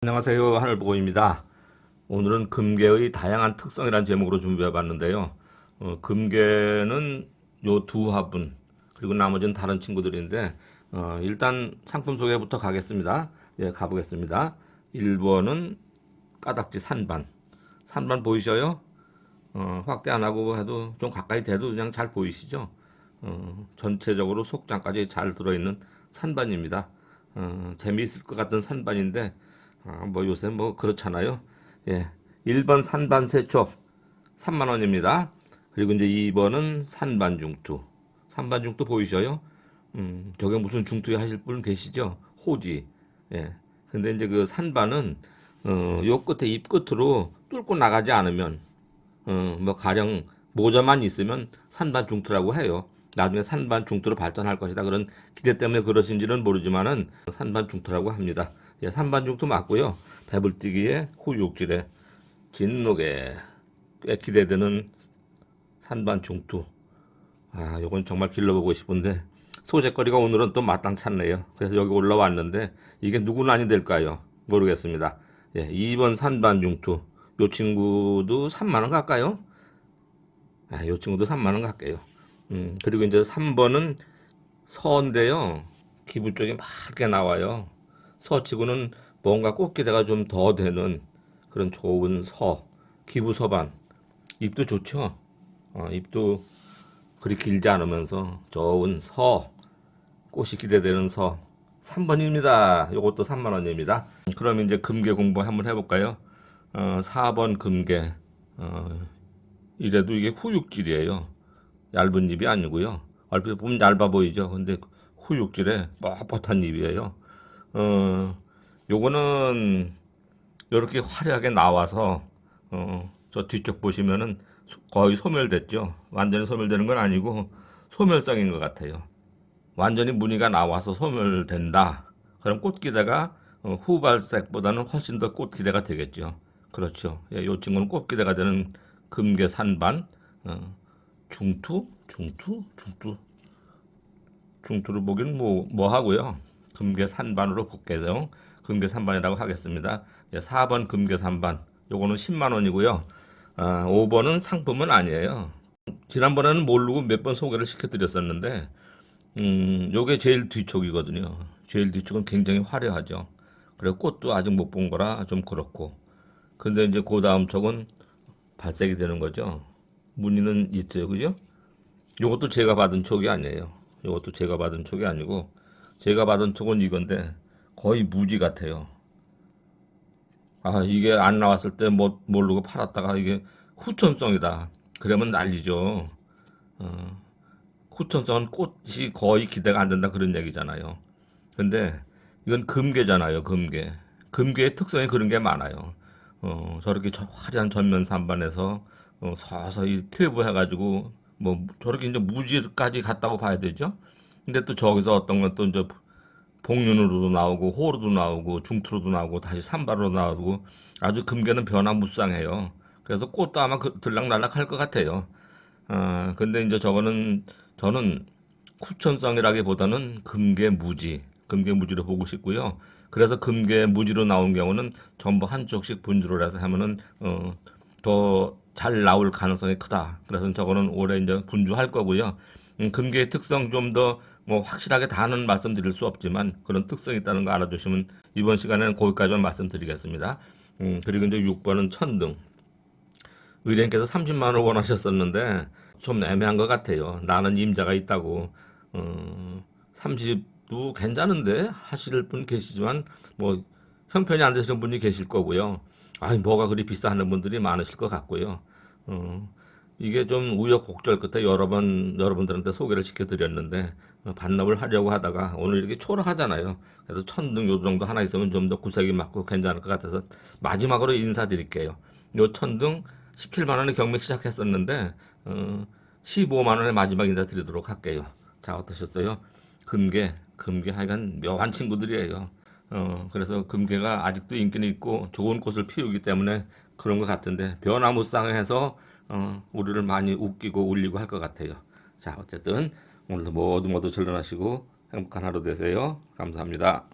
안녕하세요. 하늘보고입니다. 오늘은 금계의 다양한 특성이라는 제목으로 준비해 봤는데요. 어, 금계는 요 두 화분, 그리고 나머지는 다른 친구들인데, 어, 일단 상품 소개부터 가겠습니다. 예, 가보겠습니다. 1번은 까닥지 산반. 산반 보이셔요? 어, 확대 안 하고 해도 좀 가까이 돼도 그냥 잘 보이시죠? 어, 전체적으로 속장까지 잘 들어있는 산반입니다. 어, 재미있을 것 같은 산반인데, 아, 뭐 요새 뭐 그렇잖아요. 예. 1번 산반 세촉 3만 원입니다. 그리고 이제 2번은 산반 중투. 산반 중투 보이셔요? 음, 저게 무슨 중투 하실 분 계시죠? 호지. 예. 근데 이제 그 산반은 어, 요 끝에 입 끝으로 뚫고 나가지 않으면 어, 뭐 가령 모자만 있으면 산반 중투라고 해요. 나중에 산반 중투로 발전할 것이다. 그런 기대 때문에 그러신지는 모르지만은 산반 중투라고 합니다. 예, 중투 맞고요. 배불뛰기에 후육질에 진록에 꽤 기대되는 산반 중투. 아, 요건 정말 길러보고 싶은데 소재거리가 오늘은 또 마땅찮네요. 그래서 여기 올라왔는데 이게 누구 난이 될까요? 모르겠습니다. 예, 2번 산반 중투. 요 친구도 3만 원 갈까요? 아, 요 친구도 3만 원 갈게요. 음, 그리고 이제 3번은 서인데요. 기부 쪽에 맑게 나와요. 서치고는 뭔가 꽃기대가 좀 더 되는 그런 좋은 서. 기부 서반. 잎도 좋죠? 어, 잎도 그리 길지 않으면서 좋은 서. 꽃이 기대되는 서. 3번입니다. 요것도 3만 원입니다. 그럼 이제 금괴 공부 한번 해볼까요? 어, 4번 금괴. 어, 이래도 이게 후육질이에요. 얇은 잎이 아니고요. 얼핏 보면 얇아 보이죠. 근데 후육질에 뻣뻣한 잎이에요. 어, 요거는 이렇게 화려하게 나와서 어, 저 뒤쪽 보시면은 소- 거의 소멸됐죠. 완전히 소멸되는 건 아니고 소멸성인 것 같아요. 완전히 무늬가 나와서 소멸된다. 그럼 꽃기대가 어, 후발색보다는 훨씬 더 꽃기대가 되겠죠. 그렇죠. 예, 요 친구는 꽃기대가 되는 금계 산반, 어, 중투, 중투, 중투, 중투를 보기는 뭐, 뭐 하고요. 금계 산반으로 볼게요. 금계 산반이라고 하겠습니다. 예, 4번 금계 산반. 요거는 10만 원이고요. 아, 5번은 상품은 아니에요. 지난번에는 모르고 몇 번 소개를 시켜드렸었는데, 음, 요게 제일 뒤쪽이거든요. 제일 뒤쪽은 굉장히 화려하죠. 그리고 꽃도 아직 못 본 거라 좀 그렇고. 근데 이제 그 다음 쪽은 발색이 되는 거죠. 무늬는 있어요. 그죠? 요것도 제가 받은 촉이 아니에요. 요것도 제가 받은 촉이 아니고, 제가 받은 촉은 이건데, 거의 무지 같아요. 아, 이게 안 나왔을 때 뭐, 모르고 팔았다가 이게 후천성이다. 그러면 난리죠. 어, 후천성은 꽃이 거의 기대가 안 된다 그런 얘기잖아요. 근데 이건 금괴잖아요, 금괴. 금괴의 특성이 그런 게 많아요. 어, 저렇게 저- 화려한 전면 산반에서 어, 서서히 퇴보해가지고 뭐 저렇게 이제 무지까지 갔다고 봐야 되죠. 근데 또 저기서 어떤 건 또 이제 복륜으로도 나오고 호로도 나오고 중투로도 나오고 다시 산발로 나오고 아주 금괴는 변화무쌍해요. 그래서 꽃도 아마 그 들락날락 할 것 같아요. 아, 근데 이제 저거는 저는 쿠천성이라기보다는 금괴 무지, 금괴 무지로 보고 싶고요. 그래서 금괴 무지로 나온 경우는 전부 한쪽씩 분주를 해서 하면은 어, 더 잘 나올 가능성이 크다. 그래서 저거는 올해 이제 분주할 거고요. 음, 금괴의 특성 좀 더 뭐 확실하게 다는 말씀드릴 수 없지만 그런 특성이 있다는 거 알아두시면 이번 시간에는 거기까지만 말씀드리겠습니다. 음, 그리고 이제 6번은 천등. 의뢰인께서 30만 원 원하셨었는데 좀 애매한 것 같아요. 나는 임자가 있다고 어, 30도 괜찮은데 하실 분 계시지만 뭐 형편이 안 되시는 분이 계실 거고요. 아니 뭐가 그리 비싸 하는 분들이 많으실 것 같고요. 어, 이게 좀 우여곡절 끝에 여러 번 여러분들한테 소개를 시켜드렸는데 어, 반납을 하려고 하다가 오늘 이렇게 초록하잖아요. 그래서 천등 요 정도 하나 있으면 좀 더 구색이 맞고 괜찮을 것 같아서 마지막으로 인사드릴게요. 요 천등 17만 원에 경매 시작했었는데 어, 15만 원에 마지막 인사 드리도록 할게요. 자 어떠셨어요? 금괴, 금괴 하여간 묘한 친구들이에요. 어, 그래서 금괴가 아직도 인기는 있고 좋은 꽃을 피우기 때문에 그런 것 같은데 변화무쌍해서 어, 우리를 많이 웃기고 울리고 할 것 같아요. 자 어쨌든 오늘도 모두 모두 즐거하시고 행복한 하루 되세요. 감사합니다.